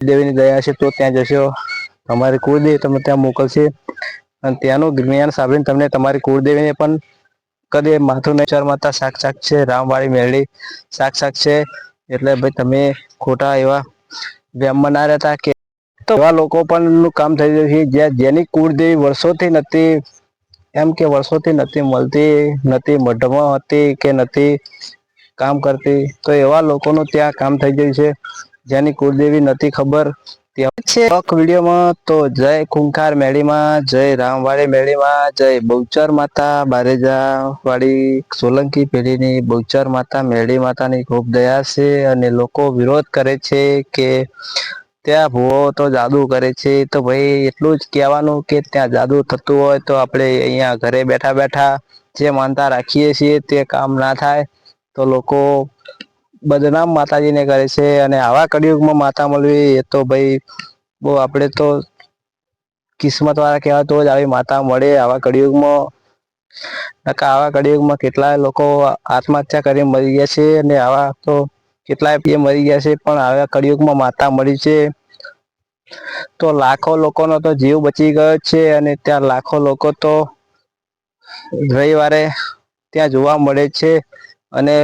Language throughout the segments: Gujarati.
દેવીની દયા છે, તો ત્યાં જશો. તમારી કુળદેવી તમે ત્યાં મોકલશે. અને ત્યાંનું જ્ઞાન સાંભળીને તમને તમારી કુળદેવીને પણ કદી માથું નચાર માતા સાક્ષાત છે, રામવાળી મેરડી સાક્ષાત છે, એટલે ભાઈ તમે ખોટા એવા વ્યામમાં ના રહેતા કે એવા લોકો પણ કામ થઈ રહ્યું છે, જ્યાં જેની કુળદેવી વર્ષોથી નથી, એમ કે વર્ષોથી નથી મળતી, નથી મઢમાં હતી કે નથી કામ કરતી, તો એવા લોકોનું ત્યાં કામ થઈ ગયું છે. જેની કુળદેવી નથી ખબર વિડીયોમાં તો જય ખૂંખાર મેળીમાં, જય રામવાળી મેળીમાં, જય બહુચર માતા બારેજા વાળી સોલંકી પેઢીની બહુચર માતા, મેળી માતાની ખૂબ દયા છે અને લોકો વિરોધ કરે છે કે ત્યાં ભૂવો તો જાદુ કરે છે. તો ભાઈ એટલું જ કેવાનું કે ત્યાં જાદુ થતું હોય તો આપણે અહીંયા ઘરે બેઠા બેઠા જે માનતા રાખીએ છીએ તે કામ ના થાય. તો લોકો બદનામ માતાજીને કરે છે અને આવા કડિયુગમાં માતા મળવી એ તો ભાઈ બહુ આપણે તો કિસ્મત વાળા કહેવાય તો જ આવી માતા મળે. આવા કળિયુગમાં આવા કડિયુગમાં કેટલાય લોકો આત્મહત્યા કરી મરી ગયા છે અને આવા તો કેટલાય પીએ મરી ગયા છે પણ આવા કળિયુગમાં માતા મળી છે. તો લાખો લોકોનો તો જીવ બચી ગયો છે અને ત્યાં લાખો લોકો તો રવિવારે ત્યાં જોવા મળે છે અને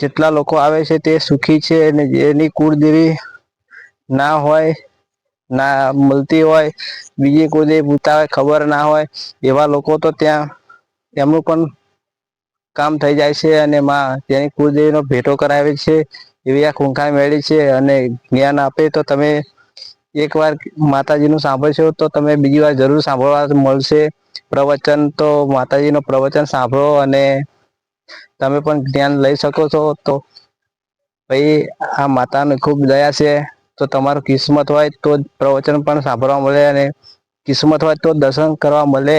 જેટલા લોકો આવે છે તે સુખી છે અને જેની કુળદેવી ના હોય, ના મળતી હોય, બીજી કોઈ પૂછતા હોય ખબર ના હોય, એવા લોકો તો ત્યાં, એમનું પણ કામ થઈ જાય છે અને માં તેની કુળદેવીનો ભેટો કરાવે છે, એવી આ ખૂંખા મેળી છે અને જ્ઞાન આપે તો તમે એક વાર માતાજી સાંભળશો તો તમે બીજી વાર જરૂર સાંભળવા મળશે. પ્રવચન તો માતાજીનું પ્રવચન સાંભળો અને તમે પણ ધ્યાન લઈ શકો છો તો ભાઈ, આ માતા ખૂબ દયા છે. તો તમારું કિસ્મત હોય તો જ પ્રવચન પણ સાંભળવા મળે અને કિસ્મત હોય તો દર્શન કરવા મળે.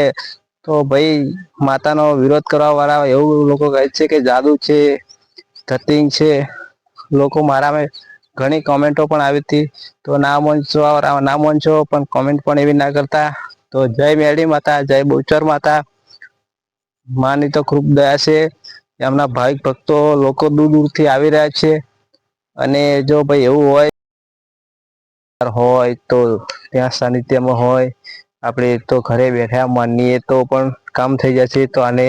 તો ભાઈ, માતાનો વિરોધ કરવા વાળા એવું લોકો કહે છે કે જાદુ છે ધતિંગ છે. લોકો મારામાં ઘણી કોમેન્ટો પણ આવી હતી. તો ના મનસો ના મનસો પણ કોમેન્ટ પણ એવી ના કરતા. તો જય મેળી માતા, જય બહુચર માતા. માની તો ખૂબ દયા છે. એમના ભાવિક ભક્તો લોકો દૂર દૂરથી આવી રહ્યા છે. અને જો ભાઈ એવું હોય હોય તો ત્યાં સાનિધ્યમાં હોય. આપણે તો ઘરે બેઠા માનીએ તો પણ કામ થઈ જશે. તો આને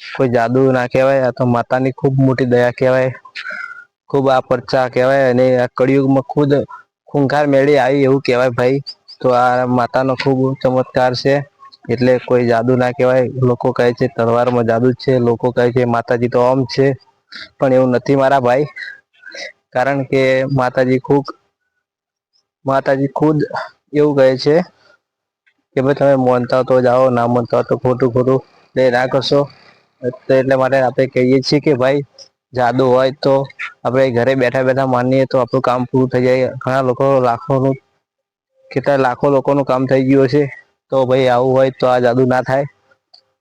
કોઈ જાદુ ના કહેવાય, આ તો માતાની ખૂબ મોટી દયા કહેવાય. ખૂબ આ પરચા કહેવાય અને આ કળિયુગમાં ખુદ ખૂંખાર મેળી આવી એવું કહેવાય ભાઈ. તો આ માતાનો ખૂબ ચમત્કાર છે. એટલે કોઈ જાદુ ના કહેવાય. લોકો કહે છે તલવારમાં જાદુ છે. લોકો કહે છે માતાજી તો આમ છે. પણ એવું નથી મારા ભાઈ. કારણ કે માતાજી ખૂબ, માતાજી ખુદ એવું કહે છે કે ભાઈ તમે મોનતા તો જાઓ, ના મોનતા તો ખોટું ખોટું. એ ના કરશો. એટલે માટે આપણે કહીએ છીએ કે ભાઈ, જાદુ હોય તો આપણે ઘરે બેઠા બેઠા માનીએ તો આપણું કામ પૂરું થઈ જાય. ઘણા લોકો લાખોનું, કેટલા લાખો લોકોનું કામ થઈ ગયું છે તો ભાઈ આવું હોય તો આ જાદુ ના થાય.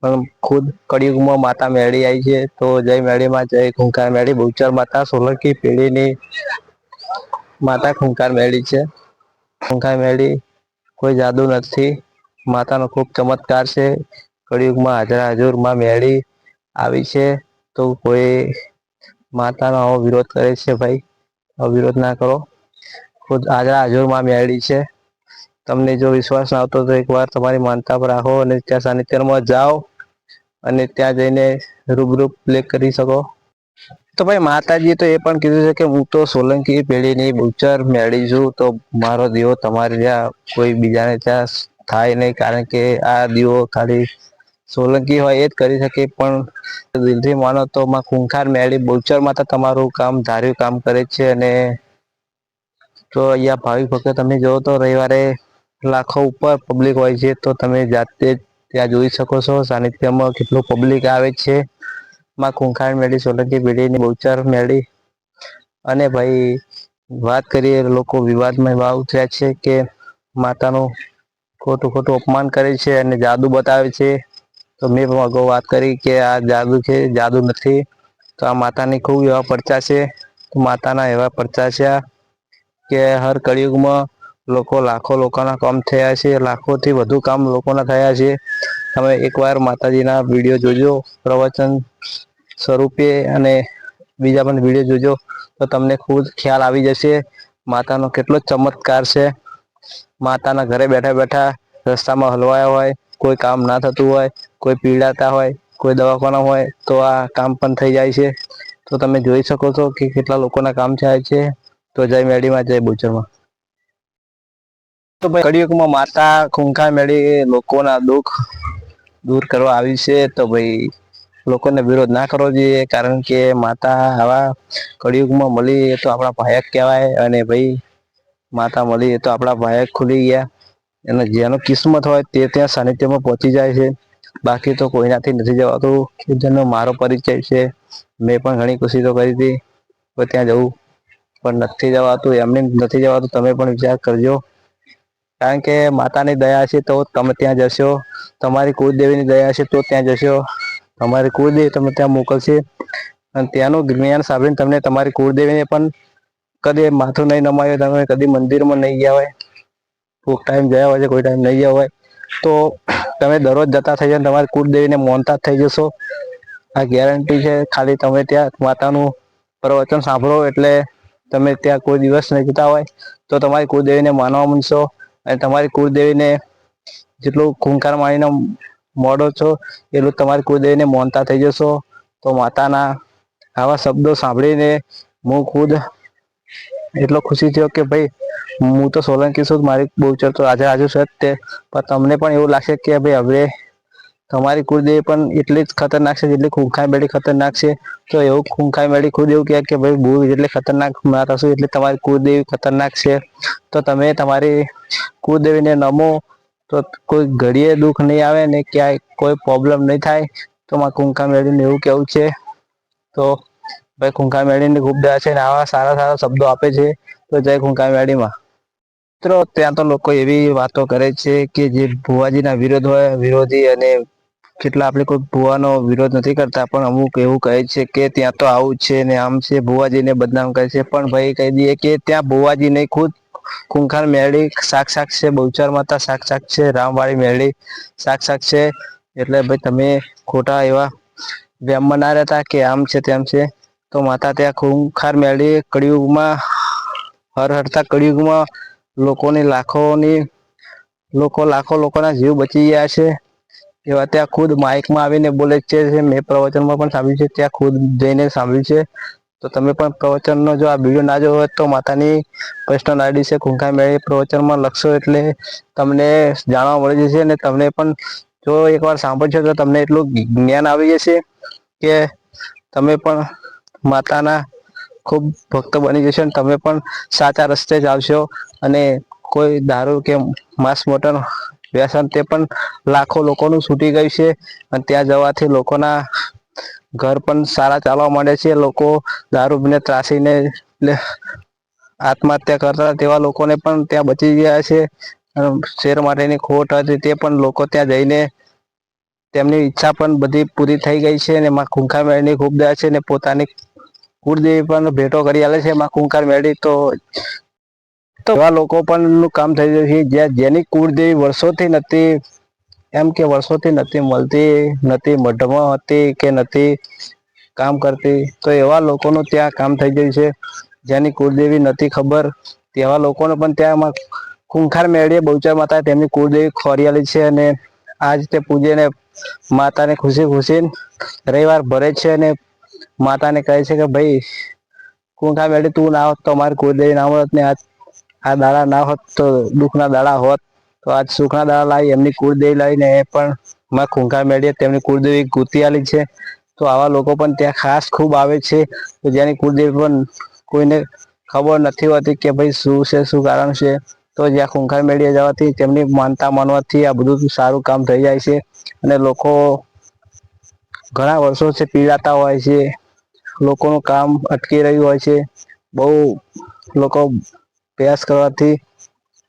પણ ખુદ કળિયુગમાં માતા મેળી આવી છે. તો જય મેળીમાં જય ખુંખાર મેળી. બહુચર માતા સોલંકી પેઢીની માતા ખૂંખાર મેળી છે. ખૂંખાર મેળી કોઈ જાદુ નથી. માતાનો ખૂબ ચમત્કાર છે. કળિયુગમાં હાજરા હજુર મેળી આવી છે. તો કોઈ માતાનો આવો વિરોધ કરે છે ભાઈ? વિરોધ ના કરો. ખુદ હાજરા હજુર મેળી છે. તમને જો વિશ્વાસ ના આવતો તો એકવાર તમારી માનતા પર રાખો અને ત્યાં સાનિધ્યમાં જાઓ અને ત્યાં જઈને રૂબરૂપ પ્લે કરી શકો. તો ભાઈ માતાજીએ તો એ પણ કીધું છે કે હું તો સોલંકી પેઢીની બુચર મેળી છું, તો મારો દીવો તમારે ત્યાં કોઈ બીજાને ત્યાં થાય નહીં, કારણ કે આ દીવો ખાલી સોલંકી હોય એ જ કરી શકે. પણ દિલથી માનો તો ખૂંખાર મેળી બોચરમાં તો તમારું કામ ધાર્યું કામ કરે છે અને તો અહીંયા ભાવિક ભક્તો તમે જોવો તો રવિવારે લાખો ઉપર પબ્લિક હોય છે, તો તમે જાતે ત્યાં જોઈ શકો છો. સાનિધ્યમાં કેટલું પબ્લિક આવે છે. માં કુંખાણ મેળી, સોલંકી પેઢીની બહુચર મેળી. અને ભાઈ, વાત કરીએ લોકો વિવાદમાં વાવ થયા છે કે માતાનું ખોટું ખોટું અપમાન કરે છે અને જાદુ બતાવે છે. તો મેં પણ અગાઉ વાત કરી કે આ જાદુ છે, જાદુ નથી. તો આ માતાની ખૂબ એવા પરચા છે. માતાના એવા પરચા છે કે હર કળિયુગમાં લોકો લાખો લોકોના કામ થયા છે, લાખોથી વધુ કામ લોકોના થયા છે. તમે એકવાર માતાજીના વીડિયો જોજો, પ્રવચન સ્વરૂપે અને બીજા પણ વીડિયો જોજો, તો તમને ખુદ ખ્યાલ આવી જશે. માતાનો કેટલો ચમત્કાર છે. માતાના ઘરે બેઠા બેઠા રસ્તામાં હલવાયા હોય, કોઈ કામ ના થતું હોય, કોઈ પીડાતા હોય, કોઈ દવાખાના હોય, તો આ કામ પણ થઈ જાય છે. તો તમે જોઈ શકો છો કે કેટલા લોકોના કામ થાય છે. તો જય મેડીમાં, જય બોચરમાં તો ભાઈ કળિયુગમાં માતા ખૂંખા મેળી લોકોના દુઃખ દૂર કરવા આવી છે. તો ભાઈ લોકોને વિરોધ ના કરવો જોઈએ, કારણ કે માતા આવા કળિયુગમાં મળી તો આપણા ભાયક કહેવાય અને ભાઈ માતા મળી એ તો આપણા ભાયક ખુલી ગયા. અને જેનો કિસ્મત હોય તે ત્યાં સાનિધ્યમાં પહોંચી જાય છે. બાકી તો કોઈનાથી નથી જવાતું જેનો મારો પરિચય છે. મેં પણ ઘણી કોશિશો કરી હતી ત્યાં જવું પણ નથી જવાતું, એમને નથી જવાતું, તમે પણ વિચાર કરજો. કારણ કે માતાની દયા છે તો તમે ત્યાં જશો. તમારી કુળદેવીની દયા છે તો ત્યાં જશો. તમારી કુળદેવી તમે ત્યાં મોકલશે. અને ત્યાંનું જ્ઞાન સાંભળીને તમને તમારી કુળદેવીને પણ કદી માથું નહીં નમાયું તમે કદી મંદિરમાં નહીં ગયા હોય. કોઈક ટાઈમ ગયા હોય છે, કોઈ ટાઈમ નહીં ગયા હોય. તો તમે દરરોજ જતા થઈ જાય તમારી કુળદેવીને મોનતા થઈ જશો. આ ગેરંટી છે, ખાલી તમે ત્યાં માતાનું પ્રવચન સાંભળો એટલે તમે ત્યાં કોઈ દિવસ નહીં જતા હોય. તો તમારી કુળદેવીને માનવા માંડશો. અને તમારી કુળદેવીને જેટલું ખૂંખાર માણીને મોડો છો, એટલું તમારી કુળદેવીને મોનતા થઈ જશો. તો માતાના આવા શબ્દો સાંભળીને હું ખુદ એટલો ખુશી થયો કે ભાઈ, હું તો સોલંકી છું, મારી બહુ તો આજે, આજુ જ તે. પણ તમને પણ એવું લાગશે કે ભાઈ, હવે તમારી કુળદેવી પણ એટલી જ ખતરનાક છે જેટલી ખૂંખાઈ મેળી ખતરનાક છે. તો એવું ખૂંખાઈ મેળી ખુદ એવું કહે કે ભાઈ બહુ જેટલી ખતરનાક માતા છું એટલે તમારી કુળદેવી ખતરનાક છે. તો તમે તમારી કુળદેવીને નમો, તો કોઈ ઘડીએ દુઃખ નહીં આવે ને ક્યાંય કોઈ પ્રોબ્લેમ નહીં થાય, તો મારા કુંખા મેળવીને એવું કેવું છે? તો ભાઈ ખૂંખા મેળીની ખૂબ દયા છે ને આવા સારા સારા શબ્દો આપે છે. તો જય ખૂંખા મેળીમાં. મિત્રો, ત્યાં તો લોકો એવી વાતો કરે છે કે જે ભુવાજીના વિરોધ હોય, વિરોધી અને કેટલા આપણે કોઈ ભુવાનો વિરોધ નથી કરતા, પણ અમુક એવું કહે છે કે ત્યાં તો આવું છે ને આમ છે, ભુવાજીને બદનામ કરે છે. પણ ભાઈ કહી દઈએ કે ત્યાં ભુવાજી નહીં ખુદ ખૂંખાર મેળી સાક્ષાત છે, બહુચર માતા સાક્ષાત છે, રામવાળી મેળી સાક્ષાત છે. એટલે ભાઈ તમે ખોટા એવા વેમમાં ના રહેતા કે આમ છે, તેમ છે. તો માતા ત્યાં ખૂંખાર મેળી કળિયુગમાં, હર હરતા કળિયુગમાં લોકોની લાખોની, લોકો લાખો લોકોના જીવ બચી ગયા છે. એવા ત્યાં ખુદ માઇકમાં આવીને બોલે છે મેં પ્રવચનમાં પણ સાંભળ્યું છે, ત્યાં ખુદ જઈને સાંભળ્યું છે. તો તમે પણ પ્રવચનનો જો આ વીડિયો ના જોયો હોય તો માતાની પર્સનલ આઈડી છે, ખૂંખાઈ મેળી પ્રવચનમાં લખશો એટલે તમને જાણવા મળી જશે અને તમને પણ જો એકવાર સાંભળશો તો તમને એટલું જ્ઞાન આવી જશે કે તમે પણ માતાના ખૂબ ભક્ત બની જશો અને તમે પણ સાચા રસ્તે જ આવશો અને કોઈ દારૂ કે માંસ મટન વ્યસન તે પણ લાખો લોકોનું છૂટી ગયું છે. અને ત્યાં જવાથી લોકોના ઘર પણ સારા ચાલવા માંડે છે. લોકો દારૂને ત્રાસીને આત્મહત્યા કરતા તેવા લોકોને પણ ત્યાં બચી ગયા છે. શેર માટેની ખોટ હતી તે પણ લોકો ત્યાં જઈને તેમની ઈચ્છા પણ બધી પૂરી થઈ ગઈ છે અને એમાં ખૂંખાર મેળની ખૂબ દયા છે ને પોતાની કુળદેવી પણ ભેટો કરી આલે છે. એમાં કુંકાર મેળી તો એવા લોકો પણ કામ થઈ જાય છે. જ્યાં જેની કુળદેવી વર્ષોથી નથી, એમ કે વર્ષોથી નથી મળતી, નથી મઢમાં હતી કે નથી કામ કરતી, તો એવા લોકોનું ત્યાં કામ થઈ ગયું છે. જેની કુળદેવી નથી ખબર, તેવા લોકોને પણ ત્યાં કુંખાર મેળીએ બહુચર માતા તેમની કુળદેવી ખોરિયાલી છે અને આ જ તે પૂજે ને માતા ખુશી ખુશી રવિવાર ભરે છે અને માતાને કહે છે કે, ભાઈ કુંખા મેળી, તું ના હોત તો અમારી કુળદેવી ના આવત ને આજ આ દાડા ના હોત તો દુઃખના દાડા હોત. તો આજ સુખના દાડા લાવી એમની કુળદેવી લાવીને એ પણ માં ખૂંખાર મેળીએ તેમની કુળદેવી ગુતિયાલી છે. તો આવા લોકો પણ ત્યાં ખાસ ખૂબ આવે છે. તો જેની કુળદેવી પણ કોઈને ખબર નથી હોતી કે ભાઈ શું છે, શું કારણ છે. તો જ્યાં ખૂંખાર મેળીએ જવાથી તેમની માનતા માનવાથી આ બધું સારું કામ થઈ જાય છે. અને લોકો ઘણા વર્ષો છે પીડાતા હોય છે. લોકોનું કામ અટકી રહ્યું હોય છે. બહુ લોકો પ્રયાસ કરવાથી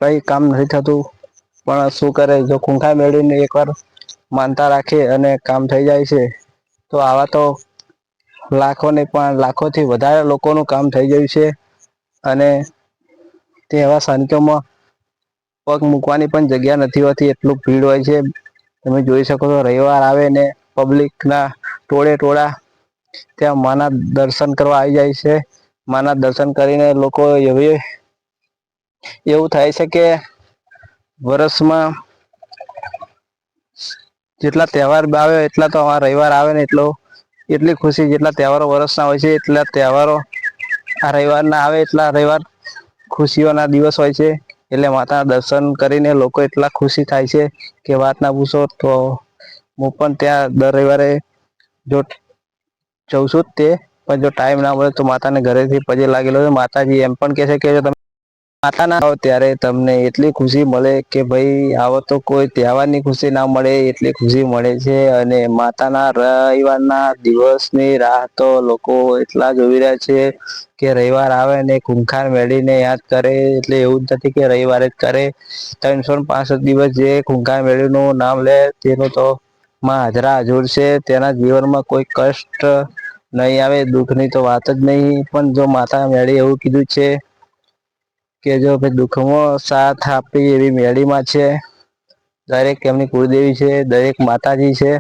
કંઈ કામ નથી થતું. પણ શું કરે? જો કુંઠા મેળવીને એકવાર માનતા રાખે અને કામ થઈ જાય છે, તો આવા તો લાખોને પણ લાખોથી વધારે લોકોનું કામ થઈ ગયું છે. અને તે એવા સંતોમાં પગ મૂકવાની પણ જગ્યા નથી હોતી. એટલું ભીડ હોય છે. તમે જોઈ શકો છો, રવિવાર આવે ને પબ્લિકના ટોળે ટોળા ત્યાં માના દર્શન કરવા આવી જાય છે. માના દર્શન કરીને લોકો એવી એવું થાય છે કે વર્ષમાં જેટલા તહેવાર આવે, એટલા તો આ રવિવાર આવે ને એટલો, એટલી ખુશી જેટલા તહેવારો વર્ષના હોય છે, એટલા તહેવારો આ રવિવાર ના આવે, એટલા રવિવાર ખુશીઓ ના દિવસ હોય છે. એટલે માતાના દર્શન કરીને લોકો એટલા ખુશી થાય છે કે વાત ના પૂછો તો હું પણ ત્યાં દર રવિવારે જો જઉં છું તે, પણ જો ટાઈમ ના મળે તો માતાને ઘરેથી પજે લાગેલો માતાજી એમ પણ કહે છે કે તમે માતા ના આવો ત્યારે તમને એટલી ખુશી મળે કે ભાઈ આવો તો કોઈ તહેવારની ખુશી ના મળે, એટલી ખુશી મળે છે. અને માતાના રવિવારના દિવસની રાહ તો લોકો એટલા જોઈ રહ્યા છે કે રવિવાર આવે ને ખૂંખાર મેળીને યાદ કરે, એટલે એવું જ નથી કે રવિવારે જ કરે. ત્રણસો પાસઠ દિવસ જે ખૂંખાર મેળીનું નામ લે, તેનું તો માં હાજરા હજુર છે. તેના જીવનમાં કોઈ કષ્ટ નહીં આવે, દુઃખની તો વાત જ નહીં. પણ જો માતા મેળી એવું કીધું છે કે જો દુઃખમાં સાથ આપી એવી મેળીમાં છે, દરેક એમની કુળદેવી છે, દરેક માતાજી છે,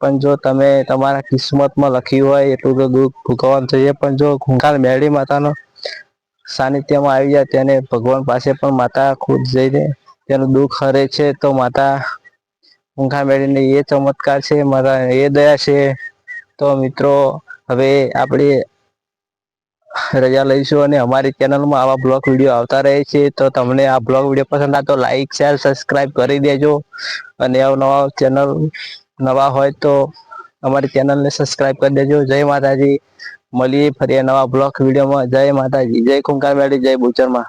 પણ જો તમે તમારા કિસ્મતમાં લખ્યું હોય એટલું તો દુઃખ ભૂકવાનું જોઈએ પણ જો ખૂંખાર મેળી માતાનો સાનિધ્યમાં આવી જાય તેને ભગવાન પાસે પણ માતા ખુદ જઈને તેનું દુઃખ હરે છે, તો માતા પઊંખા મેળીને એ ચમત્કાર છે, મારા એ દયા છે. તો મિત્રો, હવે આપડી રજા લઈશું અને અમારી ચેનલમાં આવા બ્લોગ વીડિયો આવતા રહે છે. તો તમને આ બ્લોગ વીડિયો પસંદ આવે તો લાઈક શેર સબસ્ક્રાઈબ કરી દેજો. અને નવા ચેનલ નવા હોય તો અમારી ચેનલ ને સબસ્ક્રાઈબ કરી દેજો. જય માતાજી. મળીએ ફરી નવા બ્લોગ વિડીયોમાં જય માતાજી. જય કુંકાર મેળી જય બુચરમાં.